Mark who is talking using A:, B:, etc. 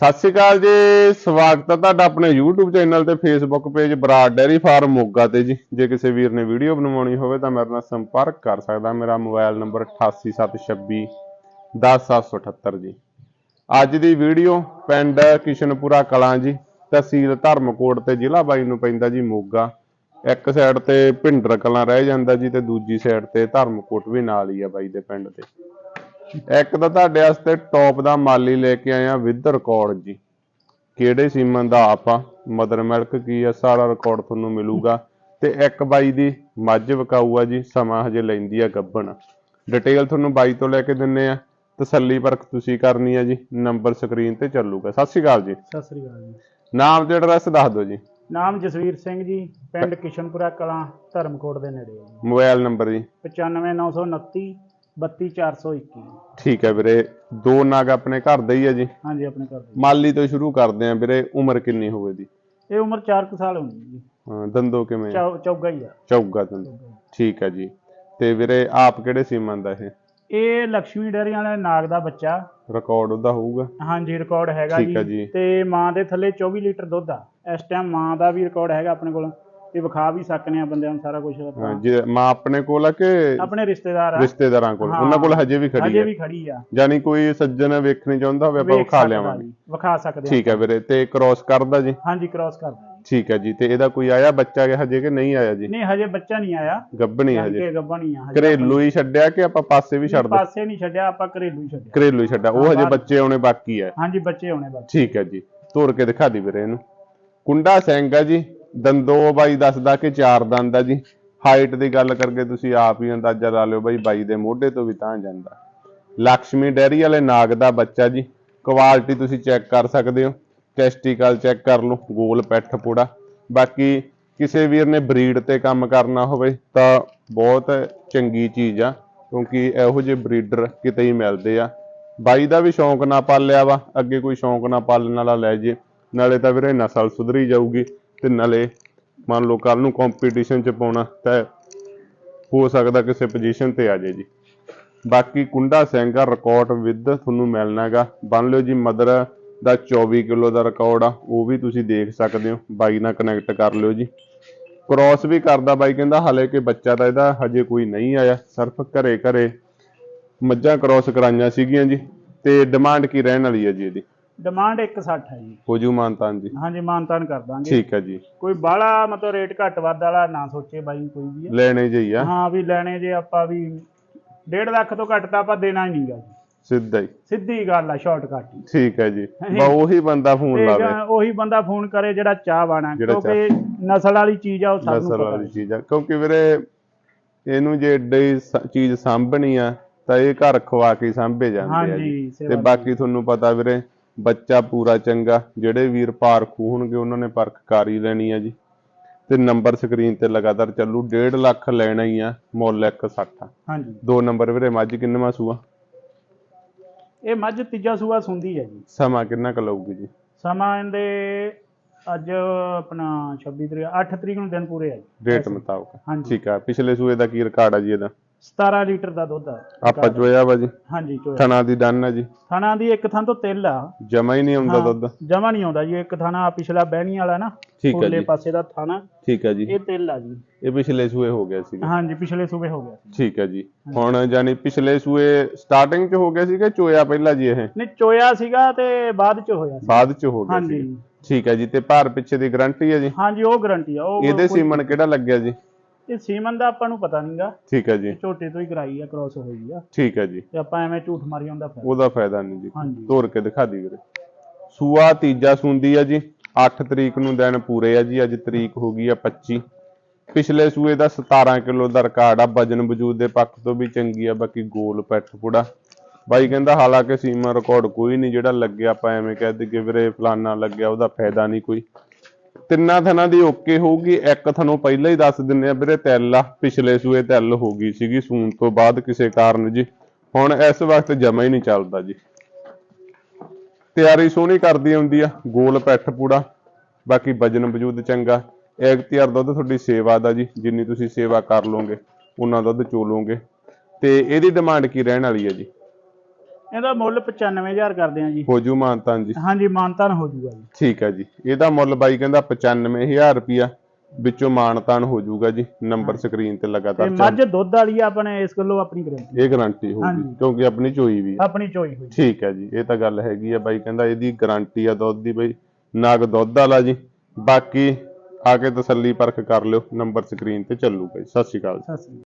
A: ਸਤਿ ਸ਼੍ਰੀ ਅਕਾਲ ਜੀ, ਸਵਾਗਤ ਹੈ ਤੁਹਾਡਾ ਆਪਣੇ YouTube ਚੈਨਲ ਤੇ Facebook page Brar dairy farm Moga ਤੇ ਜੀ। ਜੇ ਕਿਸੇ ਵੀਰ ਨੇ ਵੀਡੀਓ ਬਣਵਾਉਣੀ ਹੋਵੇ ਤਾਂ ਮੇਰੇ ਨਾਲ ਸੰਪਰਕ ਕਰ ਸਕਦਾ। ਮੇਰਾ ਮੋਬਾਈਲ ਨੰਬਰ 8876 10778 ਜੀ। ਅੱਜ ਦੀ ਵੀਡੀਓ ਪਿੰਡ ਕਿਸ਼ਨਪੁਰਾ ਕਲਾਂ ਜੀ, ਤਹਿਸੀਲ ਧਰਮਕੋਟ ਤੇ ਜ਼ਿਲ੍ਹਾ ਬਾਈ ਨੂੰ ਪੈਂਦਾ ਜੀ ਮੋਗਾ। ਇੱਕ ਸਾਈਡ ਤੇ ਭਿੰਡਰ ਕਲਾਂ ਰਹਿ ਜਾਂਦਾ ਜੀ ਤੇ ਦੂਜੀ ਸਾਈਡ ਤੇ ਧਰਮਕੋਟ ਵੀ ਨਾਲ ਹੀ ਆ ਬਾਈ ਦੇ ਪਿੰਡ ਤੇ। ਇੱਕ ਤਾਂ ਤੁਹਾਡੇ ਵਾਸਤੇ ਟੌਪ ਦਾ ਮਾਲੀ ਲੈ ਕੇ ਆਇਆ ਵਿਦ ਰਿਕਾਰਡ ਜੀ। ਕਿਹੜੇ ਸੀਮਨ ਦਾ ਆਪ? ਆ ਮਦਰ ਮਿਲਕ ਕੀ ਆ? ਸਾਰਾ ਰਿਕਾਰਡ ਤੁਹਾਨੂੰ ਮਿਲੂਗਾ। ਤੇ ਇੱਕ ਬਾਈ ਦੀ ਮੱਝ ਵਿਕਾਊ ਆ ਜੀ ਸਮਾਂ ਹਜੇ ਲੈਂਦੀ ਆ ਗੱਬਣ ਡਿਟੇਲ ਤੁਹਾਨੂੰ ਬਾਈ ਤੋਂ ਲੈ ਕੇ ਦਿੰਨੇ ਆ। ਤਸੱਲੀ ਪਰਖ ਤੁਸੀਂ ਕਰਨੀ ਆ ਜੀ। ਨੰਬਰ ਸਕਰੀਨ ਤੇ ਚੱਲੂਗਾ। ਸਤਿ ਸ਼੍ਰੀ ਅਕਾਲ ਜੀ।
B: ਸਤਿ ਸ੍ਰੀ ਅਕਾਲ ਜੀ।
A: ਨਾਮ ਤੇ ਐਡਰੈਸ ਦੱਸ ਦਿਓ ਜੀ।
B: ਨਾਮ ਜਸਵੀਰ ਸਿੰਘ ਜੀ ਪਿੰਡ ਕਿਸ਼ਨਪੁਰਾ ਕਲਾਂ ਧਰਮਕੋਟ ਦੇ ਨੇੜੇ ਹੈ ਜੀ।
A: ਮੋਬਾਈਲ ਨੰਬਰ ਜੀ।
B: 95929 32421
A: ਠੀਕ ਹੈ ਵੀਰੇ ਦੋ ਨਾਗ ਆਪਣੇ ਘਰ ਦੇ ਹੀ ਆ ਜੀ।
B: ਹਾਂਜੀ ਆਪਣੇ ਘਰ ਦੇ।
A: ਮਾਲੀ ਤੋਂ ਸ਼ੁਰੂ ਕਰਦੇ ਆ ਵੀਰੇ ਉਮਰ ਕਿੰਨੀ ਹੋਵੇ ਦੀ?
B: ਇਹ ਉਮਰ 4 ਕੁ ਸਾਲ ਹੋਣੀ ਜੀ।
A: ਹਾਂ, ਦੰਦੋ ਕਿਵੇਂ ਆ?
B: ਚੌ- ਚੌਗਾ ਹੀ ਆ।
A: ਚੌਗਾ ਦੰਦੋ। ਠੀਕ ਹੈ ਜੀ। ਤੇ ਵੀਰੇ ਆਪ ਕਿਹੜੇ ਸੀਮਨ ਦਾ ਇਹ?
B: ਇਹ ਲక్ష్ਮੀ ਡੇਅਰੀ ਵਾਲੇ ਨਾਗ ਦਾ ਬੱਚਾ।
A: ਰਿਕਾਰਡ ਉਹਦਾ ਹੋਊਗਾ?
B: ਹਾਂਜੀ ਰਿਕਾਰਡ ਹੈਗਾ
A: ਠੀਕ ਹੈ ਜੀ।
B: ਤੇ ਮਾਂ ਦੇ ਥੱਲੇ 24 ਲੀਟਰ ਦੁੱਧ ਆ। ਇਸ ਟਾਈਮ ਮਾਂ ਦਾ ਵੀ ਰਿਕਾਰਡ ਹੈਗਾ ਆਪਣੇ ਕੋਲ। ਤੇ ਵਿਖਾ ਵੀ ਸਕਨੇ ਆ ਬੰਦਿਆਂ ਨੂੰ ਸਾਰਾ ਕੁਝ
A: ਹਾਂ, ਜੇ ਮਾਂ ਆਪਣੇ ਕੋਲ ਆ ਕਿ
B: ਆਪਣੇ ਰਿਸ਼ਤੇਦਾਰ ਆ।
A: ਰਿਸ਼ਤੇਦਾਰਾਂ ਕੋਲ?
B: ਹਾਂ।
A: ਉਹਨਾਂ ਕੋਲ ਹਜੇ ਵੀ ਖੜੀ
B: ਹਜੇ
A: ਹੈ
B: ਵੀ ਖੜੀ ਆ।
A: ਯਾਨੀ ਕੋਈ ਸੱਜਣ ਵੇਖਣੀ ਚਾਹੁੰਦਾ ਹੋਵੇ ਆਪਾਂ
B: ਵੇਖ
A: ਵਿਖਾ
B: ਸਕਦਾ
A: ਲਿਆਵਾਂਗੇ।
B: ਜੀ, ਵਿਖਾ ਸਕਦੇ ਆ।
A: ਠੀਕ ਹੈ ਵੀਰੇ ਤੇ ਕ੍ਰਾਸ ਕਰਦਾ ਜੀ?
B: ਹਾਂਜੀ ਕ੍ਰਾਸ ਕਰਦਾ ਜੀ।
A: ਠੀਕ ਹੈ ਜੀ ਤੇ ਇਹਦਾ ਕੋਈ ਆਇਆ ਬੱਚਾ ਕਿ ਹਜੇ ਕਿ ਨਹੀਂ ਆਇਆ ਜੀ?
B: ਨਹੀਂ ਹਜੇ ਬੱਚਾ ਨਹੀਂ ਆਇਆ।
A: ਗੱਭਣੀ ਹਜੇ।
B: ਕਿ ਗੱਭਾ ਨਹੀਂ ਆ ਹਜੇ
A: ਘਰੇਲੂ ਹੀ ਛੱਡਿਆ ਕਿ ਆਪਾਂ ਪਾਸੇ ਵੀ ਛੱਡ ਦੋ
B: ਪਾਸੇ ਨਹੀਂ ਛੱਡਿਆ ਆਪਾਂ ਘਰੇਲੂ ਹੀ ਛੱਡਿਆ।
A: ਘਰੇਲੂ ਹੀ ਛੱਡਿਆ। ਉਹ
B: ਹਾਂ,
A: ਹਜੇ ਬੱਚੇ ਆਉਣੇ ਬਾਕੀ ਹੈ
B: ਹਾਂਜੀ ਬੱਚੇ ਹੋਣੇ ਬਸ
A: ਠੀਕ ਹੈ ਜੀ। ਤੋੜ ਕੇ ਦਿਖਾ ਦੀ ਵੀਰੇ ਇਹਨੂੰ। ਕੁੰਡਾ ਸਿੰਘ ਆ ਜੀ। ਦੰਦੋ ਬਾਈ ਦੱਸਦਾ ਕਿ ਚਾਰ ਦੰਦ ਆ ਜੀ। ਹਾਈਟ ਦੀ ਗੱਲ ਕਰਕੇ ਤੁਸੀਂ ਆਪ ਹੀ ਅੰਦਾਜ਼ਾ ਲਾ ਲਿਓ ਬਾਈ ਬਾਈ ਦੇ ਮੋਢੇ ਤੋਂ ਵੀ ਤਾਂ ਜਾਂਦਾ। ਲక్ష్ਮੀ ਡੈਰੀ ਵਾਲੇ ਨਾਗ ਦਾ ਬੱਚਾ ਜੀ। ਕੁਆਲਿਟੀ ਤੁਸੀਂ ਚੈੱਕ ਕਰ ਸਕਦੇ ਹੋ। ਟੈਸਟੀਕਲ ਚੈੱਕ ਕਰ ਲਓ, ਗੋਲ ਪੈਠ ਪੂੜਾ। ਬਾਕੀ ਕਿਸੇ ਵੀਰ ਨੇ ਬਰੀਡ ਤੇ ਕੰਮ ਕਰਨਾ ਹੋਵੇ ਤਾਂ ਬਹੁਤ ਚੰਗੀ ਚੀਜ਼ ਆ, ਕਿਉਂਕਿ ਇਹੋ ਜਿਹੇ ਬਰੀਡਰ ਕਿਤੇ ਹੀ ਮਿਲਦੇ ਆ। ਬਾਈ ਦਾ ਵੀ ਸ਼ੌਂਕ ਨਾ ਪਾਲਿਆ ਵਾ, ਅੱਗੇ ਕੋਈ ਸ਼ੌਂਕ ਨਾ ਪਾਲਣ ਵਾਲਾ ਲੈ ਜੇ। ਨਾਲੇ ਤਾਂ ਵੀਰੇ ਨਸਲ ਸੁਧਰੀ ਜਾਊਗੀ। ਤੇ ਨਾਲੇ ਮੰਨ ਲਓ ਕੱਲ ਨੂੰ ਕੰਪੀਟੀਸ਼ਨ ਚ ਪਾਉਣਾ ਤਾਂ ਹੋ ਸਕਦਾ ਕਿਸੇ ਪੋਜੀਸ਼ਨ ਤੇ ਆ ਜੇ ਜੀ। ਬਾਕੀ ਕੁੰਡਾ ਸੈਂਗਾ ਆ ਰਿਕਾਰਡ ਵਿਦ ਤੁਹਾਨੂੰ ਮਿਲਣਾਗਾ ਬਣ ਲਿਓ ਜੀ ਮਦਰ ਦਾ 24 ਕਿਲੋ ਦਾ ਰਿਕਾਰਡ ਆ, ਉਹ ਵੀ ਤੁਸੀਂ ਦੇਖ ਸਕਦੇ ਹੋ। ਬਾਈ ਨਾਲ ਕਨੈਕਟ ਕਰ ਲਿਓ ਜੀ। ਕ੍ਰਾਸ ਵੀ ਕਰਦਾ ਬਾਈ, ਕਹਿੰਦਾ ਹਲੇ ਕਿ ਬੱਚਾ ਤਾਂ ਇਹਦਾ ਹਜੇ ਕੋਈ ਨਹੀਂ ਆਇਆ, ਸਿਰਫ ਘਰੇ ਘਰੇ ਮੱਝਾਂ ਕ੍ਰਾਸ ਕਰਾਈਆਂ ਸੀਗੀਆਂ ਜੀ, ਤੇ ਡਿਮਾਂਡ ਕੀ ਰਹਿਣ ਵਾਲੀ ਹੈ ਜੀ ਇਹਦੀ?
B: ਡਿਮਾਂਡ 160 ਹੈ ਜੀ।
A: ਹੋ ਜੂ ਮਾਨਤਾਨ ਜੀ।
B: ਹਾਂਜੀ ਮਾਨਤਾਨ ਕਰ ਦਾਂਗੇ।
A: ਠੀਕ ਹੈ ਜੀ।
B: ਕੋਈ ਬਾਹਲਾ ਮਤਲਬ ਰੇਟ ਘੱਟ ਵੱਧ ਵਾਲਾ ਨਾ ਸੋਚੇ ਬਾਈ ਕੋਈ ਵੀ
A: ਲੈਣੇ ਜਈ ਆ।
B: ਹਾਂ ਵੀ ਲੈਣੇ ਜੇ ਆਪਾਂ ਵੀ 1.5 ਲੱਖ ਤੋਂ ਘੱਟ ਤਾਂ ਆਪਾਂ ਦੇਣਾ ਹੀ ਨਹੀਂਗਾ ਜੀ।
A: ਸਿੱਧਾ ਹੀ।
B: ਸਿੱਧੀ ਗੱਲ ਆ ਸ਼ਾਰਟਕਟ
A: ਠੀਕ ਹੈ ਜੀ। ਬਾ ਉਹੀ ਬੰਦਾ ਫੋਨ ਲਾਵੇ।
B: ਉਹੀ ਬੰਦਾ ਫੋਨ ਕਰੇ ਜਿਹੜਾ ਚਾਹ
A: ਚਾਹ-
B: ਕਿਉਂਕਿ ਨਸਲ ਵਾਲੀ ਚੀਜ਼ ਆ ਉਹ ਸਭ ਨੂੰ
A: ਨਸਲ ਵਾਲੀ ਚੀਜ਼ ਆ। ਕਿਉਂਕਿ ਵੀਰੇ ਇਹਨੂੰ ਜੇ ਏਡੀ ਚੀਜ਼ ਸਾਂਭਣੀ ਆ ਤਾਂ ਇਹ ਘਰ ਖਵਾ ਕੇ ਸਾਂਭੇ ਜਾਂਦੇ ਆ ਤੇ। ਬਾਕੀ ਤੁਹਾਨੂੰ ਪਤਾ ਵੀਰੇ ਬੱਚਾ ਪੂਰਾ ਚੰਗਾ ਜਿਹੜੇ ਵੀਰ ਪਾਰਖੂ ਹੋਣਗੇ ਉਹਨਾਂ ਨੇ ਪਰਖ ਕਰ ਹੀ ਲੈਣੀ ਆ ਜੀ। ਤੇ ਨੰਬਰ ਸਕਰੀਨ ਤੇ ਲਗਾਤਾਰ ਚੱਲੂ 1.5 ਲੱਖ ਲੈਣਾ ਹੀ ਆ ਮੁੱਲ 160
B: ਹਾਂਜੀ।
A: ਦੋ ਨੰਬਰ ਵੀਰੇ ਮੱਝ ਕਿੰਨਵਾਂ ਸੂਆ?
B: ਇਹ ਮੱਝ ਤੀਜਾ ਸੂਆ ਸੁੰਦੀ ਹੈ ਜੀ।
A: ਸਮਾਂ ਕਿੰਨਾ ਕੁ ਲਊਗੀ ਜੀ?
B: ਸਮਾਂ ਇਹਦੇ ਅੱਜ ਆਪਣਾ 26 ਤਰੀਕ 8 ਤਰੀਕ ਨੂੰ ਦਿਨ ਪੂਰੇ ਆ ਜੀ।
A: ਰੇਟ ਮੁਤਾਬਕ।
B: ਹਾਂਜੀ।
A: ਠੀਕ ਆ ਪਿਛਲੇ ਸੂਏ ਦਾ ਕੀ ਰਿਕਾਰਡ ਆ ਜੀ ਇਹਦਾ?
B: 17 ਲੀਟਰ ਦਾ ਦੁੱਧ ਆ।
A: ਆਪਾਂ ਚੋਇਆ ਵਾ ਜੀ।
B: ਹਾਂਜੀ ਚੋਇਆ।
A: ਥਣਾ ਦੀ ਡਨ ਆ ਜੀ।
B: ਥਾਣਾ ਦੀ ਇੱਕ ਥਾਂ ਤੋਂ ਤਿਲ ਆ।
A: ਜਮਾ ਹੀ ਨਹੀਂ ਆਉਂਦਾ ਦੁੱਧ।
B: ਜਮਾ ਨਹੀਂ ਆਉਂਦਾ ਜੀ ਇੱਕ ਥਾਣਾ ਪਿਛਲਾ ਬਹਿਣੀ ਵਾਲਾ ਨਾ
A: ਠੀਕ ਜੀ।
B: ਪਾਸੇ ਦਾ ਥਾਣਾ
A: ਠੀਕ ਹੈ ਜੀ।
B: ਇਹ ਤਿਲ ਆ ਜੀ।
A: ਇਹ ਪਿਛਲੇ ਸੂਏ ਹੋ ਗਿਆ ਸੀ
B: ਹਾਂਜੀ ਪਿਛਲੇ ਸੂਬੇ ਹੋ ਗਿਆ
A: ਠੀਕ ਹੈ ਜੀ। ਹੁਣ ਜਾਨੀ ਪਿਛਲੇ ਸੂਏ ਸਟਾਰਟਿੰਗ ਚ ਹੋ ਗਿਆ ਸੀਗਾ ਚੋਇਆ ਪਹਿਲਾਂ ਜੀ ਇਹ?
B: ਨਹੀਂ ਚੋਇਆ ਸੀਗਾ ਤੇ ਬਾਅਦ ਚ ਹੋਇਆ ਸੀ।
A: ਬਾਅਦ ਚ ਹੋ ਗਿਆ
B: ਹਾਂਜੀ।
A: ਸੀ। ਠੀਕ ਹੈ ਜੀ ਤੇ ਭਾਰ ਪਿੱਛੇ ਦੀ ਗਾਰੰਟੀ ਹੈ ਜੀ?
B: ਹਾਂਜੀ ਉਹ ਗਰੰਟੀ ਆ। ਉਹ
A: ਇਹਦੇ
B: ਕੋਈ-
A: ਸੀਮਨ ਕਿਹੜਾ ਲੱਗਿਆ ਜੀ?
B: ਇਹ ਸੀਮਨ ਦਾ ਆਪਾਂ ਨੂੰ ਪਤਾ ਨਹੀਂਗਾ।
A: ਠੀਕ ਹੈ ਜੀ।
B: ਝੋਟੇ ਤੋਂ ਹੀ ਕਰਾਈ ਆ ਕ੍ਰਾਸ ਹੋਈ ਆ।
A: ਠੀਕ ਹੈ ਜੀ।
B: ਤੇ ਆਪਾਂ ਐਵੇਂ ਝੂਠ ਮਾਰੀ ਹੁੰਦਾ ਫਿਰ
A: ਉਹਦਾ ਫਾਇਦਾ ਨਹੀਂ ਜੀ।
B: ਹਾਂਜੀ।
A: ਤੋੜ ਕੇ ਦਿਖਾ ਦੀ ਵੀਰੇ। ਸੂਆ ਤੀਜਾ ਸੁੰਦੀ ਆ ਜੀ। 8 ਤਰੀਕ ਨੂੰ ਦਿਨ ਪੂਰੇ ਆ ਜੀ। ਅੱਜ ਤਰੀਕ ਹੋ ਗਈ ਆ 25 ਪਿਛਲੇ ਸੂਏ ਦਾ 17 ਕਿਲੋ ਦਾ ਰਿਕਾਰਡ ਆ। ਵਜਨ ਵਜੂਦ ਦੇ ਪੱਖ ਤੋਂ ਵੀ ਚੰਗੀ ਆ। ਬਾਕੀ ਗੋਲ ਪੈਠ ਪੁੜਾ। ਬਾਈ ਕਹਿੰਦਾ ਹਾਲਾਂਕਿ ਸੀਮਾ ਰਿਕਾਰਡ ਕੋਈ ਨਹੀਂ ਜਿਹੜਾ ਲੱਗਿਆ। ਆਪਾਂ ਐਵੇਂ ਕਹਿ ਦਈਏ ਵੀਰੇ ਫਲਾਨਾ ਲੱਗਿਆ। ਉਹਦਾ ਫਾਇਦਾ ਨਹੀਂ ਕੋਈ। ਤਿੰਨਾਂ ਥਣਾਂ ਦੀ ਓਕੇ ਹੋਊਗੀ, ਇੱਕ ਥਣੋਂ ਪਹਿਲਾਂ ਹੀ ਦੱਸ ਦਿੰਨੇ ਆ ਵੀਰੇ, ਤਿਲ ਆ, ਪਿਛਲੇ ਸੂਏ ਤਿਲ ਹੋ ਗਈ ਸੀਗੀ ਸੂਣ ਤੋਂ ਬਾਅਦ ਕਿਸੇ ਕਾਰਨ ਜੀ। ਹੁਣ ਇਸ ਵਕਤ ਜਮਾ ਹੀ ਨਹੀਂ ਚੱਲਦਾ ਜੀ। ਤਿਆਰੀ ਸੋਹਣੀ ਕਰਦੀ ਹੁੰਦੀ ਆ, ਗੋਲ ਪੈਠ ਪੂੜਾ, ਬਾਕੀ ਵਜਨ ਵਜੂਦ ਚੰਗਾ। ਐਕਟੀਆਰ ਦੁੱਧ ਤੁਹਾਡੀ ਸੇਵਾ ਦਾ ਜੀ, ਜਿੰਨੀ ਤੁਸੀਂ ਸੇਵਾ ਕਰ ਲੋਗੇ ਉਹਨਾਂ ਦੁੱਧ ਚੋਲੋਗੇ। ਤੇ ਇਹਦੀ ਡਿਮਾਂਡ ਕੀ ਰਹਿਣ ਵਾਲੀ ਹੈ ਜੀ?
B: ਇਹਦਾ ਮੁੱਲ 95000 ਕਰਦੇ ਆ ਜੀ।
A: ਹੋ ਜੂ ਮਾਨਤਾਨ ਜੀ।
B: ਹਾਂਜੀ ਮਾਨਤਾਨ ਹੋ ਜਾਊਗਾ ਜੀ।
A: ਠੀਕ ਹੈ ਜੀ। ਇਹਦਾ ਮੁੱਲ ਬਾਈ ਕਹਿੰਦਾ 95000 ਰੁਪਿਆ ਵਿੱਚੋਂ ਮਾਨਤਾਨ ਹੋ ਜਾਊਗਾ ਜੀ। ਨੰਬਰ ਸਕਰੀਨ ਤੇ
B: ਤੇ
A: ਲਗਾਤਾਰ ਚੱਲ
B: ਮੱਝ ਦੁੱਧ ਵਾਲੀ ਆ ਆਪਣੇ ਇਸ ਗੱਲੋਂ ਆਪਣੀ ਗਰੰਟੀ
A: ਇਹ ਗਾਰੰਟੀ ਹੋਊਗੀ
B: ਹਾਂਜੀ।
A: ਕਿਉਂਕਿ ਆਪਣੀ ਚੋਈ ਵੀ ਹੈ
B: ਆਪਣੀ ਚੋਈ ਹੋਈ।
A: ਠੀਕ ਹੈ ਜੀ। ਇਹ ਤਾਂ ਗੱਲ ਹੈਗੀ ਆ ਬਾਈ ਕਹਿੰਦਾ ਇਹਦੀ ਗਾਰੰਟੀ ਆ ਦੁੱਧ ਦੀ ਬਈ। ਨਗ ਦੁੱਧ ਵਾਲਾ ਜੀ। ਬਾਕੀ ਆ ਕੇ ਤਸੱਲੀ ਪਰਖ ਕਰ ਲਿਓ। ਨੰਬਰ ਸਕਰੀਨ ਤੇ ਚੱਲੂਗਾ ਜੀ ਸਤਿ ਸ਼੍ਰੀ ਅਕਾਲ
B: ਸਤਿ ਸ੍ਰੀ ਅਕਾਲ।